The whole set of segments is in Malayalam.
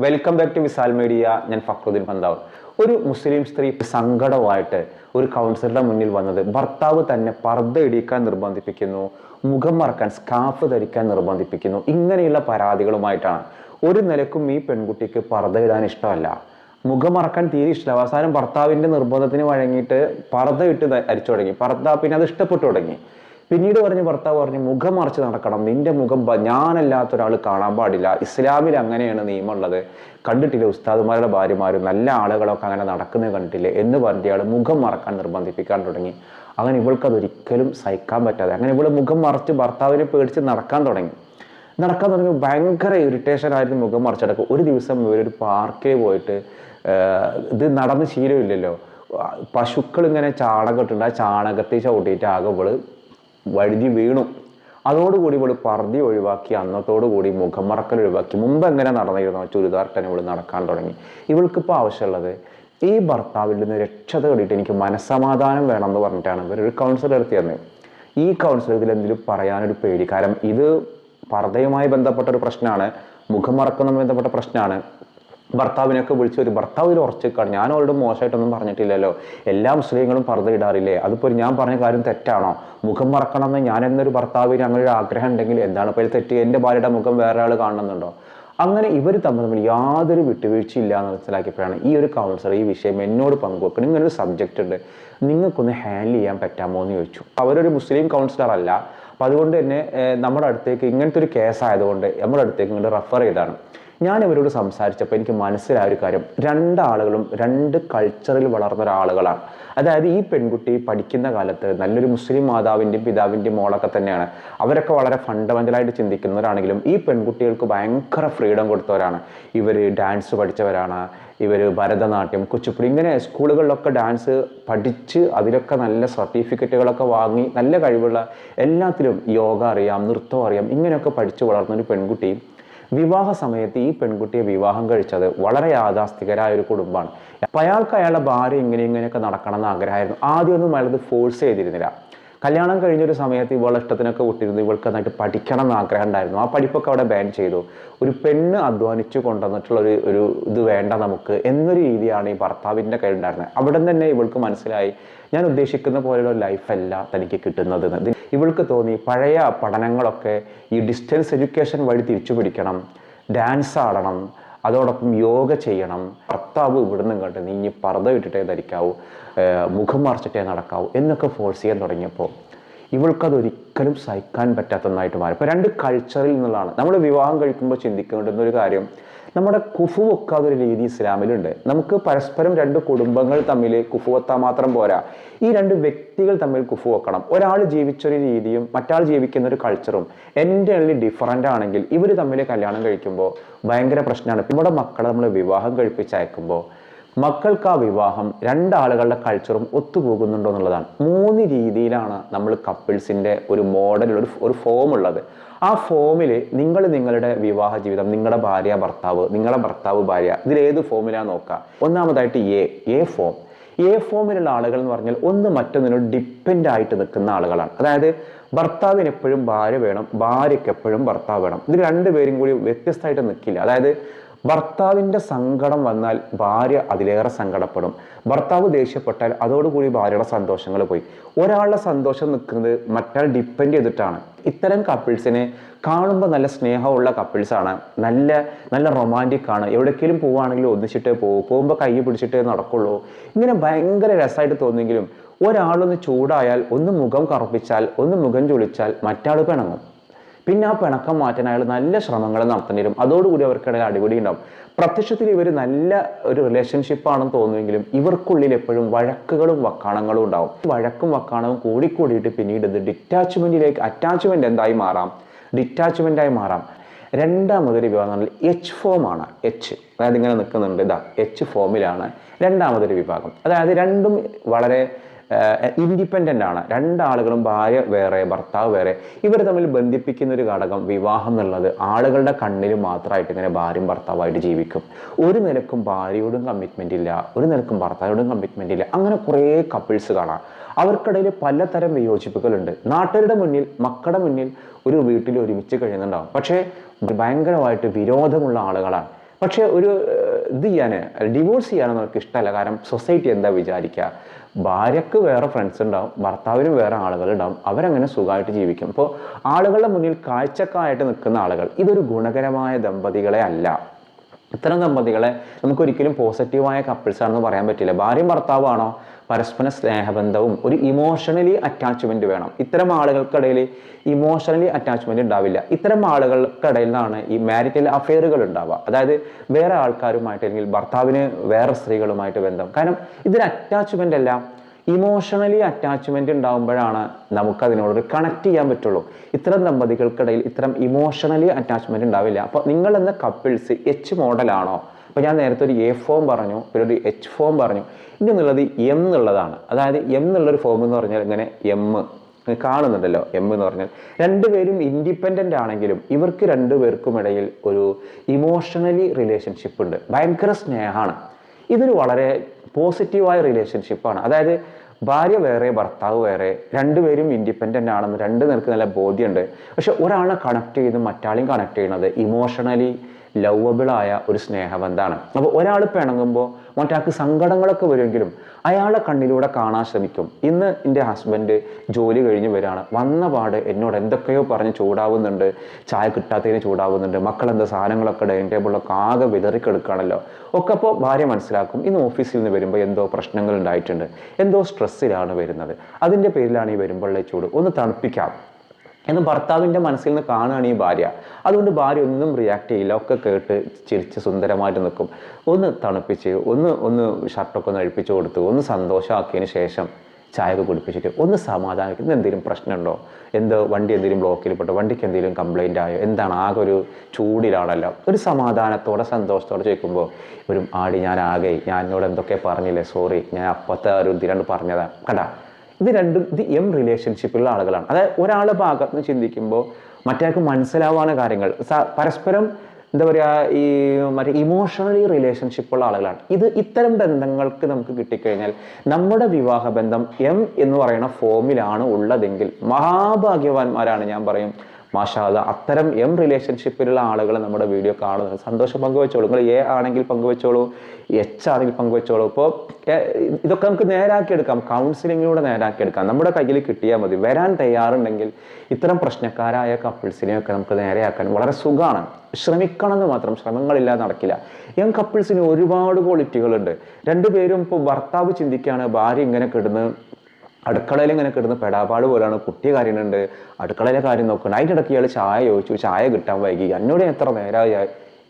Welcome back to Visal media ഞാൻ ഫക്രുദ്ദീൻ പന്താവ് ഒരു മുസ്ലിം സ്ത്രീ സങ്കടമായിട്ട് ഒരു കൗൺസിലറുടെ മുന്നിൽ വന്നത് ഭർത്താവ് തന്നെ പർദ്ദ ഇടിക്കാൻ നിർബന്ധിപ്പിക്കുന്നു മുഖം മറക്കാൻ സ്കാഫ് ധരിക്കാൻ നിർബന്ധിപ്പിക്കുന്നു ഇങ്ങനെയുള്ള പരാതികളുമായിട്ടാണ്. ഒരു നിലക്കും ഈ പെൺകുട്ടിക്ക് പർദ്ദ ഇടാൻ ഇഷ്ടമല്ല. മുഖം മറക്കാൻ തീരെ ഇഷ്ടമില്ല. അവസാനം ഭർത്താവിന്റെ നിർബന്ധത്തിന് വഴങ്ങിയിട്ട് പർദ്ദ ഇട്ട് അരിച്ചു തുടങ്ങി. പർദ്ദ പിന്നെ അത് ഇഷ്ടപ്പെട്ടു തുടങ്ങി. പിന്നീട് പറഞ്ഞ് ഭർത്താവ് പറഞ്ഞു മുഖം മറിച്ച് നടക്കണം. നിന്റെ മുഖം ഞാനല്ലാത്ത ഒരാൾ കാണാൻ പാടില്ല. ഇസ്ലാമിൽ അങ്ങനെയാണ് നിയമം ഉള്ളത് കണ്ടിട്ടില്ല ഉസ്താദുമാരുടെ ഭാര്യമാരും? നല്ല ആളുകളൊക്കെ അങ്ങനെ നടക്കുന്നത് കണ്ടിട്ടില്ലേ? എന്ന് പറഞ്ഞ ആൾ മുഖം മറക്കാൻ നിർബന്ധിപ്പിക്കാൻ തുടങ്ങി. അങ്ങനെ ഇവൾക്ക് അതൊരിക്കലും സഹിക്കാൻ പറ്റാതെ അങ്ങനെ ഇവൾ മുഖം മറച്ച് ഭർത്താവിനെ പേടിച്ച് നടക്കാൻ തുടങ്ങി. നടക്കാൻ തുടങ്ങി ഭയങ്കര ഇറിറ്റേഷൻ ആയിരുന്നു മുഖം മറിച്ചടക്കും ഒരു ദിവസം ഇവരൊരു പാർക്കിൽ പോയിട്ട് ഇത് നടന്ന് ശീലമില്ലല്ലോ. പശുക്കൾ ഇങ്ങനെ ചാണകം ഇട്ടുണ്ട് ആ ചാണകത്തിൽ ചവിട്ടിയിട്ട് ആകെ ഇവൾ വഴുതി വീണു. അതോടുകൂടി ഇവൾ പർദ്ധി ഒഴിവാക്കി അന്നത്തോടുകൂടി മുഖം മറക്കൽ ഒഴിവാക്കി. മുമ്പ് എങ്ങനെ നടന്നിരുന്നോ ചുരിദാർ തന്നെ നടക്കാൻ തുടങ്ങി. ഇവൾക്കിപ്പോൾ ആവശ്യമുള്ളത് ഈ ഭർത്താവിൽ നിന്ന് രക്ഷത തേടിയിട്ട് എനിക്ക് മനസ്സമാധാനം വേണം എന്ന് പറഞ്ഞിട്ടാണ് ഇവരൊരു കൗൺസിലർ എടുത്തി തന്നത് ഈ കൗൺസിലർ ഇതിൽ എന്തെങ്കിലും പറയാനൊരു പേടി. കാരണം ഇത് പർദ്ദയുമായി ബന്ധപ്പെട്ട ഒരു പ്രശ്നമാണ് മുഖം മറക്കുന്നതുമായി ബന്ധപ്പെട്ട പ്രശ്നമാണ്. ഭർത്താവിനൊക്കെ വിളിച്ച് ഒരു ഭർത്താവ് ഉറച്ചേക്കാണ്. ഞാൻ അവരോട് മോശമായിട്ടൊന്നും പറഞ്ഞിട്ടില്ലല്ലോ. എല്ലാ മുസ്ലിങ്ങളും പർദ്ദ ഇടാറില്ലേ അതിപ്പോൾ ഞാൻ പറഞ്ഞ കാര്യം തെറ്റാണോ? മുഖം മറക്കണമെന്ന് ഞാൻ എന്നൊരു ഭർത്താവിന് അങ്ങനെ ഒരു ആഗ്രഹം ഉണ്ടെങ്കിൽ എന്താണ് ഇപ്പോൾ തെറ്റ്? എന്റെ ഭാര്യയുടെ മുഖം വേറെ ആൾ കാണുന്നുണ്ടോ? അങ്ങനെ ഇവർ തമ്മിൽ തമ്മിൽ യാതൊരു വിട്ടുവീഴ്ചയില്ല എന്ന് മനസ്സിലാക്കിയപ്പോഴാണ് ഈ ഒരു കൗൺസിലർ ഈ വിഷയം എന്നോട് പങ്കുവെക്കണം. ഇങ്ങനെ ഒരു സബ്ജക്റ്റ് ഉണ്ട്. നിങ്ങൾക്കൊന്ന് ഹാൻഡിൽ ചെയ്യാൻ പറ്റാമോ എന്ന് ചോദിച്ചു. അവരൊരു മുസ്ലിം കൗൺസിലർ അല്ല. അപ്പം അതുകൊണ്ട് തന്നെ നമ്മുടെ അടുത്തേക്ക് ഇങ്ങനത്തെ ഒരു കേസ് ആയതുകൊണ്ട് നമ്മുടെ അടുത്തേക്ക് ഇങ്ങോട്ട് റെഫർ ചെയ്താണ്. ഞാൻ ഇവരോട് സംസാരിച്ചപ്പോൾ എനിക്ക് മനസ്സിലായ ഒരു കാര്യം. രണ്ടാളുകളും രണ്ട് കൾച്ചറിൽ വളർന്ന ഒരാളുകളാണ്. അതായത് ഈ പെൺകുട്ടി പഠിക്കുന്ന കാലത്ത് നല്ലൊരു മുസ്ലിം മാതാവിന്റെയും പിതാവിന്റെയും മോളൊക്കെ തന്നെയാണ്. അവരൊക്കെ വളരെ ഫണ്ടമെന്റലായിട്ട് ചിന്തിക്കുന്നവരാണെങ്കിലും ഈ പെൺകുട്ടികൾക്ക് ഭയങ്കര ഫ്രീഡം കൊടുത്തവരാണ്. ഇവർ ഡാൻസ് പഠിച്ചവരാണ്. ഇവർ ഭരതനാട്യം കുച്ചിപ്പുടി ഇങ്ങനെ സ്കൂളുകളിലൊക്കെ ഡാൻസ് പഠിച്ച് അതിലൊക്കെ നല്ല സർട്ടിഫിക്കറ്റുകളൊക്കെ വാങ്ങി നല്ല കഴിവുള്ള എല്ലാത്തിലും യോഗ അറിയാം നൃത്തം അറിയാം ഇങ്ങനെയൊക്കെ പഠിച്ചു വളർന്നൊരു പെൺകുട്ടി വിവാഹ സമയത്ത് ഈ പെൺകുട്ടിയെ വിവാഹം കഴിച്ചത് വളരെ യാഥാസ്ഥികരായ ഒരു കുടുംബമാണ്. അപ്പം അയാൾക്ക് അയാളുടെ ഭാര്യ ഇങ്ങനെ ഇങ്ങനെയൊക്കെ നടക്കണം എന്ന് ആഗ്രഹമായിരുന്നു. ആദ്യമൊന്നും അയാളത് ഫോഴ്സ് ചെയ്തിരുന്നില്ല. കല്യാണം കഴിഞ്ഞൊരു സമയത്ത് ഇവളുടെ ഇഷ്ടത്തിനൊക്കെ വിട്ടിരുന്നു. ഇവൾക്ക് നന്നായിട്ട് പഠിക്കണം എന്ന് ആഗ്രഹം ഉണ്ടായിരുന്നു ആ പഠിപ്പൊക്കെ അവിടെ ബാൻ ചെയ്തു. ഒരു പെണ്ണ് അധ്വാനിച്ചു കൊണ്ടുവന്നിട്ടുള്ള ഒരു ഒരു ഇത് വേണ്ട നമുക്ക് എന്നൊരു രീതിയാണ് ഈ ഭർത്താവിന്റെ കയ്യിൽ ഉണ്ടായിരുന്നത് അവിടെ തന്നെ ഇവൾക്ക് മനസ്സിലായി ഞാൻ ഉദ്ദേശിക്കുന്ന പോലെയുള്ള ലൈഫല്ല തനിക്ക് കിട്ടുന്നത്. ഇവൾക്ക് തോന്നി പഴയ പഠനങ്ങളൊക്കെ ഈ ഡിസ്റ്റൻസ് എഡ്യൂക്കേഷൻ വഴി തിരിച്ചു പിടിക്കണം ഡാൻസ് ആടണം. അതോടൊപ്പം യോഗ ചെയ്യണം. ഭർത്താവ് ഇവിടുന്ന് കണ്ട് നീ ഇനി പർദ്ദ ഇട്ടിട്ടേ ധരിക്കാവൂ മുഖം മറച്ചിട്ടേ നടക്കാവൂ എന്നൊക്കെ ഫോഴ്സ് ചെയ്യാൻ തുടങ്ങിയപ്പോൾ ഇവൾക്കതൊരിക്കലും സഹിക്കാൻ പറ്റാത്ത ഒന്നായിട്ട് മാറി. ഇപ്പോൾ രണ്ട് കൾച്ചറിൽ നിന്നുള്ളതാണ്. നമ്മൾ വിവാഹം കഴിക്കുമ്പോൾ ചിന്തിക്കേണ്ടുന്ന ഒരു കാര്യം നമ്മുടെ കുഫു വെക്കാതെ ഒരു രീതി ഇസ്ലാമിലുണ്ട്. നമുക്ക് പരസ്പരം രണ്ട് കുടുംബങ്ങൾ തമ്മിൽ കുഫു വെത്താൻ മാത്രം പോരാ. ഈ രണ്ട് വ്യക്തികൾ തമ്മിൽ കുഫു വെക്കണം. ഒരാൾ ജീവിച്ചൊരു രീതിയും മറ്റാൾ ജീവിക്കുന്ന ഒരു കൾച്ചറും എന്റെ ഡിഫറന്റ് ആണെങ്കിൽ ഇവർ തമ്മിൽ കല്യാണം കഴിക്കുമ്പോൾ ഭയങ്കര പ്രശ്നമാണ്. നമ്മുടെ മക്കളെ നമ്മൾ വിവാഹം കഴിപ്പിച്ചയക്കുമ്പോൾ മക്കൾക്ക് ആ വിവാഹം രണ്ടാളുകളുടെ കൾച്ചറും ഒത്തുപോകുന്നുണ്ടോ എന്നുള്ളതാണ്. മൂന്ന് രീതിയിലാണ് നമ്മൾ കപ്പിൾസിന്റെ ഒരു മോഡൽ ഒരു ഒരു ഫോം ഉള്ളത്. ആ ഫോമിൽ നിങ്ങൾ നിങ്ങളുടെ വിവാഹ ജീവിതം നിങ്ങളുടെ ഭാര്യ ഭർത്താവ് നിങ്ങളുടെ ഭർത്താവ് ഭാര്യ ഇതിൽ ഏത് ഫോമിലാണ് നോക്കുക ഒന്നാമതായിട്ട് എ എ ഫോം എ ഫോമിലുള്ള ആളുകൾ എന്ന് പറഞ്ഞാൽ ഒന്ന് മറ്റൊന്നിനും ഡിപ്പെൻഡ് ആയിട്ട് നിൽക്കുന്ന ആളുകളാണ്. അതായത് ഭർത്താവിന് എപ്പോഴും ഭാര്യ വേണം ഭാര്യയ്ക്ക് എപ്പോഴും ഭർത്താവ് വേണം. ഇത് രണ്ടുപേരും കൂടി വ്യത്യസ്തമായിട്ട് നിൽക്കില്ല. അതായത് ഭർത്താവിന്റെ സങ്കടം വന്നാൽ ഭാര്യ അതിലേറെ സങ്കടപ്പെടും. ഭർത്താവ് ദേഷ്യപ്പെട്ടാൽ അതോടുകൂടി ഭാര്യയുടെ സന്തോഷങ്ങൾ പോയി. ഒരാളുടെ സന്തോഷം നിൽക്കുന്നത് മറ്റാൾ ഡിപ്പെൻഡ് ചെയ്തിട്ടാണ്. ഇത്തരം കപ്പിൾസിനെ കാണുമ്പോൾ നല്ല സ്നേഹമുള്ള കപ്പിൾസാണ് നല്ല നല്ല റൊമാന്റിക് ആണ്. എവിടേക്കെങ്കിലും പോവുകയാണെങ്കിലും ഒന്നിച്ചിട്ടേ പോകും പോകുമ്പോൾ കൈ പിടിച്ചിട്ടേ നടക്കുള്ളൂ. ഇങ്ങനെ ഭയങ്കര രസമായിട്ട് തോന്നുമെങ്കിലും ഒരാളൊന്ന് ചൂടായാൽ ഒന്ന് മുഖം കറുപ്പിച്ചാൽ ഒന്ന് മുഖം ചുളിച്ചാൽ മറ്റാൾ പിണങ്ങും. പിന്നെ ആ പിണക്കം മാറ്റാൻ അയാൾ നല്ല ശ്രമങ്ങൾ നടത്തേണ്ടി വരും. അതോടുകൂടി അവർക്കിടയിൽ അടിപിടി ഉണ്ടാവും. പ്രത്യക്ഷത്തിൽ ഇവർ നല്ല ഒരു റിലേഷൻഷിപ്പാണെന്ന് തോന്നുമെങ്കിലും ഇവർക്കുള്ളിൽ എപ്പോഴും വഴക്കുകളും വക്കാണങ്ങളും ഉണ്ടാവും. വഴക്കും വക്കാണവും കൂടിക്കൂടിയിട്ട് പിന്നീട് ഇത് ഡിറ്റാച്ച്മെന്റിലേക്ക് അറ്റാച്ച്മെന്റ് എന്തായി മാറാം? ഡിറ്റാച്ച്മെന്റായി മാറാം. രണ്ടാമതൊരു വിഭാഗം എന്ന് പറഞ്ഞാൽ എച്ച് ഫോമാണ് എച്ച് അതായത് ഇങ്ങനെ നിൽക്കുന്നുണ്ട്. ഇതാ എച്ച് ഫോമിലാണ് രണ്ടാമതൊരു വിഭാഗം. അതായത് രണ്ടും വളരെ ഇൻഡിപെൻഡന്റ് ആണ്. രണ്ടാളുകളും ഭാര്യ വേറെ ഭർത്താവ് വേറെ. ഇവർ തമ്മിൽ ബന്ധിപ്പിക്കുന്ന ഒരു ഘടകം വിവാഹം എന്നുള്ളത് ആളുകളുടെ കണ്ണിൽ മാത്രമായിട്ട് ഇങ്ങനെ ഭാര്യയും ഭർത്താവായിട്ട് ജീവിക്കും. ഒരു നിലക്കും ഭാര്യയോടും കമ്മിറ്റ്മെന്റ് ഇല്ല. ഒരു നിലക്കും ഭർത്താവിനോടും കമ്മിറ്റ്മെന്റ് ഇല്ല. അങ്ങനെ കുറേ കപ്പിൾസ് കാണാം. അവർക്കിടയിൽ പലതരം വിയോജിപ്പുകളുണ്ട്. നാട്ടുകാരുടെ മുന്നിൽ മക്കളുടെ മുന്നിൽ ഒരു വീട്ടിൽ ഒരുമിച്ച് കഴിയുന്നുണ്ടാവും. പക്ഷേ ഭയങ്കരമായിട്ട് വിരോധമുള്ള ആളുകളാണ്. പക്ഷേ ഒരു ഇത് ചെയ്യാൻ ഡിവോഴ്സ് ചെയ്യാനൊന്നും അവർക്ക് ഇഷ്ടമല്ല. കാരണം സൊസൈറ്റി എന്താ വിചാരിക്കുക? ഭാര്യക്ക് വേറെ ഫ്രണ്ട്സ് ഉണ്ടാവും ഭർത്താവിനും വേറെ ആളുകൾ ഉണ്ടാവും അവരങ്ങനെ സുഖമായിട്ട് ജീവിക്കും. അപ്പോൾ ആളുകളുടെ മുന്നിൽ കാഴ്ചക്കായിട്ട് നിൽക്കുന്ന ആളുകൾ ഇതൊരു ഗുണകരമായ ദമ്പതികളെ അല്ല. ഇത്തരം ദമ്പതികളെ നമുക്കൊരിക്കലും പോസിറ്റീവായ കപ്പിൾസ് ആണെന്ന് പറയാൻ പറ്റില്ല. ഭാര്യയും ഭർത്താവാണോ പരസ്പര സ്നേഹബന്ധവും ഒരു ഇമോഷണലി അറ്റാച്ച്മെന്റ് വേണം. ഇത്തരം ആളുകൾക്കിടയിൽ ഇമോഷണലി അറ്റാച്ച്മെന്റ് ഉണ്ടാവില്ല. ഇത്തരം ആളുകൾക്കിടയിൽ നിന്നാണ് ഈ മാരിറ്റൽ അഫെയറുകൾ ഉണ്ടാവുക. അതായത് വേറെ ആൾക്കാരുമായിട്ട് അല്ലെങ്കിൽ ഭർത്താവിന് വേറെ സ്ത്രീകളുമായിട്ട് ബന്ധം. കാരണം ഇതിന് അറ്റാച്ച്മെന്റ് അല്ല. ഇമോഷണലി അറ്റാച്ച്മെന്റ് ഉണ്ടാകുമ്പോഴാണ് നമുക്ക് അതിനോട് കണക്ട് ചെയ്യാൻ പറ്റുള്ളൂ. ഇത്തരം ദമ്പതികൾക്കിടയിൽ ഇത്തരം ഇമോഷണലി അറ്റാച്ച്മെന്റ് ഉണ്ടാവില്ല. അപ്പോൾ നിങ്ങൾ എന്ന കപ്പിൾസ് എച്ച് മോഡലാണോ അപ്പോൾ ഞാൻ നേരത്തെ ഒരു എ ഫോം പറഞ്ഞു പിന്നെ ഒരു എച്ച് ഫോം പറഞ്ഞു. ഇനി എന്നുള്ളത് എം എന്നുള്ളതാണ്. അതായത് എം എന്നുള്ളൊരു ഫോം എന്ന് പറഞ്ഞാൽ ഇങ്ങനെ എം കാണുന്നുണ്ടല്ലോ എം എന്ന് പറഞ്ഞാൽ. രണ്ടുപേരും ഇൻഡിപെൻഡന്റ് ആണെങ്കിലും ഇവർക്ക് രണ്ടുപേർക്കും ഇടയിൽ ഒരു ഇമോഷണലി റിലേഷൻഷിപ്പ് ഉണ്ട്. ഭയങ്കര സ്നേഹമാണ്. ഇതൊരു വളരെ പോസിറ്റീവായ റിലേഷൻഷിപ്പാണ് അതായത് ഭാര്യ വേറെ ഭർത്താവ് വേറെ രണ്ടുപേരും ഇൻഡിപെൻഡന്റ് ആണെന്ന് രണ്ട് നേർക്ക് നല്ല ബോധ്യമുണ്ട്. പക്ഷെ ഒരാളെ കണക്ട് ചെയ്ത് മറ്റാളെയും കണക്ട് ചെയ്യണത് ഇമോഷണലി ലവബിളായ ഒരു സ്നേഹബന്ധമാണ്. അപ്പോൾ ഒരാൾ പിണങ്ങുമ്പോൾ മറ്റാൾക്ക് സങ്കടങ്ങളൊക്കെ വരുമെങ്കിലും അയാളെ കണ്ണിലൂടെ കാണാൻ ശ്രമിക്കും. ഇന്ന് എന്റെ ഹസ്ബൻഡ് ജോലി കഴിഞ്ഞ് വരികയാണ് വന്ന പാട് എന്നോട് എന്തൊക്കെയോ പറഞ്ഞ് ചൂടാവുന്നുണ്ട്. ചായ കിട്ടാത്തതിന് ചൂടാവുന്നുണ്ട്. മക്കൾ എന്താ സാധനങ്ങളൊക്കെ ഡൈനിങ് ടേബിളിലൊക്കെ ആകെ വിതറിക്കെടുക്കുകയാണല്ലോ. ഒക്കെ അപ്പോൾ ഭാര്യ മനസ്സിലാക്കും ഇന്ന് ഓഫീസിൽ നിന്ന് വരുമ്പോൾ എന്തോ പ്രശ്നങ്ങൾ ഉണ്ടായിട്ടുണ്ട്. എന്തോ സ്ട്രെസ്സിലാണ് വരുന്നത്. അതിന്റെ പേരിലാണ് ഈ വരുമ്പോഴുള്ള ചൂട്. ഒന്ന് തണുപ്പിക്കാം. എന്ന് ഭർത്താവിന്റെ മനസ്സിൽ നിന്ന് കാണുകയാണ് ഈ ഭാര്യ. അതുകൊണ്ട് ഭാര്യ ഒന്നും റിയാക്ട് ചെയ്യില്ല. ഒക്കെ കേട്ട് ചിരിച്ച് സുന്ദരമായിട്ട് നിൽക്കും. ഒന്ന് തണുപ്പിച്ച് ഒന്ന് ഒന്ന് ഷർട്ടൊക്കെ ഒന്ന് അഴിപ്പിച്ച് കൊടുത്തു ഒന്ന് സന്തോഷമാക്കിയതിന് ശേഷം ചായ ഒക്കെ കുടിപ്പിച്ചിട്ട് ഒന്ന് സമാധാനിക്കുന്ന എന്തെങ്കിലും പ്രശ്നമുണ്ടോ? എന്തോ വണ്ടി എന്തെങ്കിലും ബ്ലോക്കിൽ പെട്ടോ വണ്ടിക്ക് എന്തെങ്കിലും കംപ്ലൈന്റ് ആയോ? എന്താണ്? ആകെ ഒരു ചൂടിലാണല്ലോ. ഒരു സമാധാനത്തോടെ സന്തോഷത്തോടെ ചോദിക്കുമ്പോൾ ഒരു ആടി ഞാൻ ആകെ ഞാൻ എന്നോട് എന്തൊക്കെ പറഞ്ഞില്ലേ? സോറി ഞാൻ അപ്പത്തെ ഒരു ഇതിലാണ് പറഞ്ഞതാണ് കണ്ടാ? ഇത് രണ്ടും ഇത് എം റിലേഷൻഷിപ്പുള്ള ആളുകളാണ്. അതായത് ഒരാളുടെ ഭാഗത്ത് നിന്ന് ചിന്തിക്കുമ്പോൾ മറ്റേയാൾക്ക് മനസ്സിലാവാണ് കാര്യങ്ങൾ പരസ്പരം എന്താ പറയുക ഈ മറ്റേ ഇമോഷണലി റിലേഷൻഷിപ്പ് ഉള്ള ആളുകളാണ്. ഇത് ഇത്തരം ബന്ധങ്ങൾക്ക് നമുക്ക് കിട്ടിക്കഴിഞ്ഞാൽ നമ്മുടെ വിവാഹ ബന്ധം എം എന്ന് പറയുന്ന ഫോമിലാണ് ഉള്ളതെങ്കിൽ മഹാഭാഗ്യവാന്മാരാണ് ഞാൻ പറയും. മാഷാദ അത്തരം എം റിലേഷൻഷിപ്പിലുള്ള ആളുകൾ നമ്മുടെ വീഡിയോ കാണുന്നത് സന്തോഷം പങ്കുവെച്ചോളൂ. നിങ്ങൾ എ ആണെങ്കിൽ പങ്കുവെച്ചോളൂ എച്ച് ആണെങ്കിൽ പങ്കുവെച്ചോളൂ. ഇപ്പോൾ ഇതൊക്കെ നമുക്ക് നേരാക്കി എടുക്കാം കൗൺസിലിങ്ങിലൂടെ നേരാക്കി എടുക്കാം നമ്മുടെ കയ്യിൽ കിട്ടിയാൽ മതി. വരാൻ തയ്യാറുണ്ടെങ്കിൽ ഇത്തരം പ്രശ്നക്കാരായ കപ്പിൾസിനെയൊക്കെ നമുക്ക് നേരെയാക്കാൻ വളരെ സുഖമാണ്. ശ്രമിക്കണം എന്ന് മാത്രം ശ്രമങ്ങളില്ലാതെ നടക്കില്ല. യങ് കപ്പിൾസിന് ഒരുപാട് ക്വാളിറ്റികളുണ്ട് രണ്ടുപേരും ഇപ്പോൾ ഭർത്താവ് ചിന്തിക്കുകയാണ് ഭാര്യ ഇങ്ങനെ കിടന്ന് അടുക്കളയിൽ ഇങ്ങനെ കിടന്ന് പെടാപാട് പോലെയാണ് കുട്ടിയ കാര്യമുണ്ട് അടുക്കളയിലെ കാര്യം നോക്കണം. അതിന്റെ ഇടയ്ക്ക് ഇയാൾ ചായ ചോദിച്ചു. ചായ കിട്ടാൻ വൈകി. എന്നോട് എത്ര നേരമായി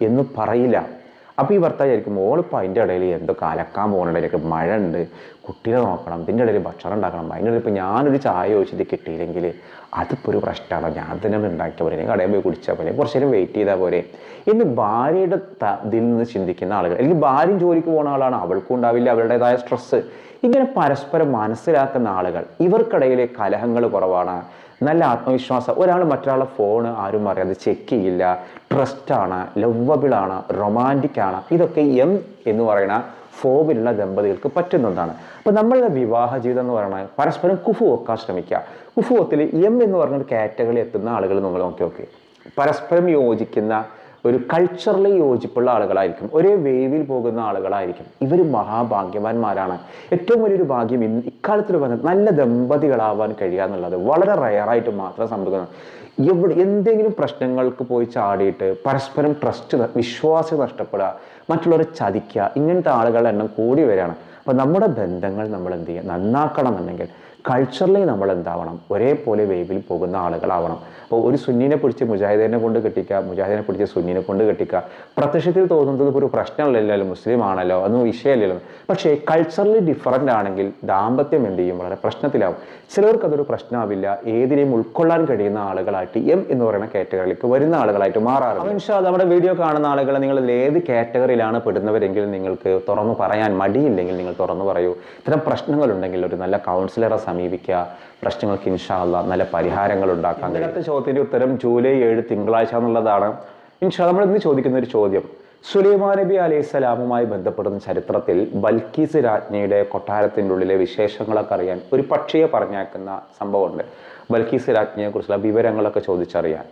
എന്ന് പറയില്ല. അപ്പോൾ ഈ ഭർത്താവ് ആയിരിക്കും ഓളിപ്പോൾ അതിന്റെ ഇടയിൽ എന്തോ കലക്കാൻ പോകുന്നുണ്ടെങ്കിൽ മഴ ഉണ്ട് കുട്ടീനെ നോക്കണം ഇതിന്റെ ഇടയിൽ ഭക്ഷണം ഉണ്ടാക്കണം. അതിന്റെ ഇടയിൽ ഇപ്പോൾ ഞാനൊരു ചായ ചോദിച്ചിട്ട് കിട്ടിയില്ലെങ്കിൽ അതിപ്പോൾ ഒരു പ്രശ്നമാണ്. ഞാൻ തന്നെ ഉണ്ടാക്കിയ പോലെ കടയിൽ പോയി കുടിച്ചാൽ പോലെ കുറച്ച് നേരം വെയിറ്റ് ചെയ്താൽ പോലെ എന്ന് ഭാര്യയുടെ ഇതിൽ നിന്ന് ചിന്തിക്കുന്ന ആളുകൾ അല്ലെങ്കിൽ ഭാര്യയും ജോലിക്ക് പോകുന്ന ആളാണ് അവൾക്കും ഉണ്ടാവില്ല അവരുടേതായ സ്ട്രെസ്സ് ഇങ്ങനെ പരസ്പരം മനസ്സിലാക്കുന്ന ആളുകൾ ഇവർക്കിടയിലെ കലഹങ്ങൾ കുറവാണ്. നല്ല ആത്മവിശ്വാസം. ഒരാൾ മറ്റൊരാളെ ഫോൺ ആരും അറിയാതെ ചെക്ക് ചെയ്യില്ല. ട്രസ്റ്റാണ് ലവബിളാണ് റൊമാന്റിക് ആണ് ഇതൊക്കെ എം എന്ന് പറയുന്ന ഫോബിലുള്ള ദമ്പതികൾക്ക് പറ്റുന്നതാണ്. അപ്പം അപ്പോൾ നമ്മളുടെ വിവാഹ ജീവിതം എന്ന് പറയുന്നത് പരസ്പരം കുഫു വെക്കാൻ ശ്രമിക്കുക. കുഫുവത്തിൽ എം എന്ന് പറഞ്ഞൊരു കാറ്റഗറി എത്തുന്ന ആളുകൾ നമ്മൾ നോക്കി നോക്കി പരസ്പരം യോജിക്കുന്ന ഒരു കൾച്ചറലി യോജിപ്പുള്ള ആളുകളായിരിക്കും. ഒരേ വേവിൽ പോകുന്ന ആളുകളായിരിക്കും. ഇവർ മഹാഭാഗ്യവാന്മാരാണ്. ഏറ്റവും വലിയൊരു ഭാഗ്യം ഇന്ന് ഇക്കാലത്തിൽ വന്നത് നല്ല ദമ്പതികളാവാൻ കഴിയുക എന്നുള്ളത് വളരെ റയറായിട്ട് മാത്രം സംഭവിക്കുന്നത്. എവിടെ എന്തെങ്കിലും പ്രശ്നങ്ങൾക്ക് പോയി ചാടിയിട്ട് പരസ്പരം ട്രസ്റ്റ് വിശ്വാസം നഷ്ടപ്പെടുക മറ്റുള്ളവരെ ചതിക്കുക ഇങ്ങനത്തെ ആളുകളുടെ എണ്ണം കൂടി വരികയാണ്. അപ്പം നമ്മുടെ ബന്ധങ്ങൾ നമ്മൾ എന്ത് ചെയ്യുക നന്നാക്കണം എന്നുണ്ടെങ്കിൽ കൾച്ചറലി നമ്മൾ എന്താവണം ഒരേപോലെ വേവിൽ പോകുന്ന ആളുകളാവണം. അപ്പോൾ ഒരു സുന്നിനെ പിടിച്ച് മുജാഹിദിനെ കൊണ്ട് കെട്ടിക്കുക മുജാഹിദിനെ പിടിച്ച് സുന്നിനെ കൊണ്ട് കെട്ടിക്കുക പ്രത്യക്ഷത്തിൽ തോന്നുന്നത് ഒരു പ്രശ്നമല്ലല്ലോ മുസ്ലിം ആണല്ലോ അതൊന്നും വിഷയമല്ലല്ലോ. പക്ഷേ കൾച്ചറലി ഡിഫറന്റ് ആണെങ്കിൽ ദാമ്പത്യം എന്ത് ചെയ്യും? വളരെ പ്രശ്നത്തിലാവും. ചിലർക്ക് അതൊരു പ്രശ്നമാവില്ല. ഏതിനെയും ഉൾക്കൊള്ളാൻ കഴിയുന്ന ആളുകളായിട്ട് എം എന്ന് പറയുന്ന കാറ്റഗറിയിലേക്ക് വരുന്ന ആളുകളായിട്ട് മാറാറുണ്ട്. മനുഷ്യ നമ്മുടെ വീഡിയോ കാണുന്ന ആളുകൾ നിങ്ങൾ ഏത് കാറ്റഗറിയിലാണ് പെടുന്നവരെങ്കിൽ നിങ്ങൾക്ക് തുറന്നു പറയാൻ മടിയില്ലെങ്കിൽ നിങ്ങൾ തുറന്നു പറയൂ. ഇത്തരം പ്രശ്നങ്ങളുണ്ടെങ്കിൽ ഒരു നല്ല കൗൺസിലറെ സമീപിക്കുക. പ്രശ്നങ്ങൾക്ക് ഇൻഷാല്ല നല്ല പരിഹാരങ്ങൾ ഉണ്ടാക്കാൻ ഇന്നത്തെ ചോദ്യത്തിന്റെ ഉത്തരം ജൂലൈ ഏഴ് തിങ്കളാഴ്ച എന്നുള്ളതാണ്. ഇൻഷാ നമ്മൾ ഇന്ന് ചോദിക്കുന്ന ഒരു ചോദ്യം. സുലൈമാൻ നബി അലൈഹി സ്വലാമുമായി ബന്ധപ്പെടുന്ന ചരിത്രത്തിൽ ബൽക്കീസ് രാജ്ഞിയുടെ കൊട്ടാരത്തിന്റെ ഉള്ളിലെ വിശേഷങ്ങളൊക്കെ അറിയാൻ ഒരു പക്ഷിയെ പറഞ്ഞേക്കുന്ന സംഭവമുണ്ട്. ബൽക്കീസ് രാജ്ഞിയെ കുറിച്ചുള്ള വിവരങ്ങളൊക്കെ ചോദിച്ചറിയാൻ.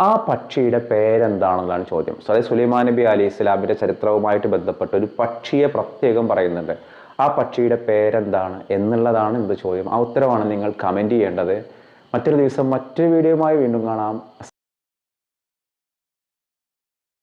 ആ പക്ഷിയുടെ പേരെന്താണെന്നാണ് ചോദ്യം. സോറി സുലൈമാൻ നബി അലി ഇസ്ലാമിന്റെ ചരിത്രവുമായിട്ട് ബന്ധപ്പെട്ട ഒരു പക്ഷിയെ പ്രത്യേകം പറയുന്നുണ്ട്. ആ പക്ഷിയുടെ പേരെന്താണ് എന്നുള്ളതാണ് എന്ത് ചോദ്യം. ആ ഉത്തരമാണ് നിങ്ങൾ കമന്റ് ചെയ്യേണ്ടത്. മറ്റൊരു ദിവസം മറ്റൊരു വീഡിയോയുമായി വീണ്ടും കാണാം.